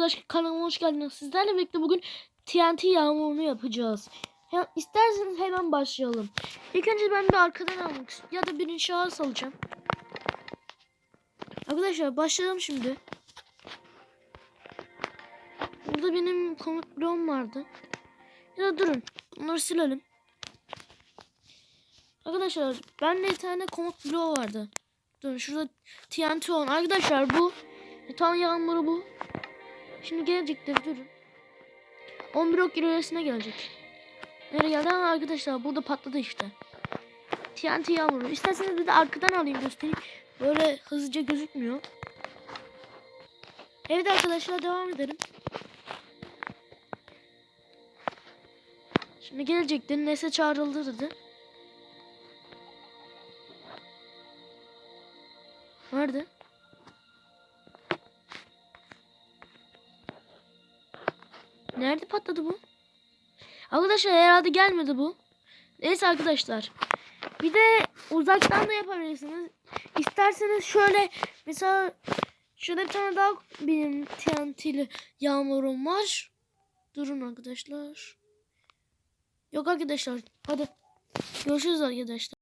arkadaşlar kanalıma hoş geldiniz. Sizlerle birlikte bugün TNT yağmurunu yapacağız. Ya, isterseniz hemen başlayalım. İlk önce ben bir arkadan almak. Ya da birini şahıs alacağım. Arkadaşlar başlayalım şimdi. Burada benim komik bloğum vardı. Ya da durun. Onları silelim. Arkadaşlar bende bir tane komik bloğu vardı. Durun şurada TNT on. Arkadaşlar bu tam yağmuru bu. Şimdi gelecektir durun. 11 ok ilerisine gelecek. Nereye geldi ama arkadaşlar burada patladı işte. TNT yağmuru. İsterseniz bir de arkadan alayım göstereyim. Böyle hızlıca gözükmüyor. Evet arkadaşlar devam edelim. Şimdi gelecektir. Nese çağrıldı dedi. Nerede? Nerede patladı bu? Arkadaşlar herhalde gelmedi bu. Neyse arkadaşlar. Bir de uzaktan da yapabilirsiniz. İsterseniz şöyle mesela şöyle bir tane daha benim TNT'li yağmurum var. Durun arkadaşlar. Yok arkadaşlar. Hadi. Görüşürüz arkadaşlar.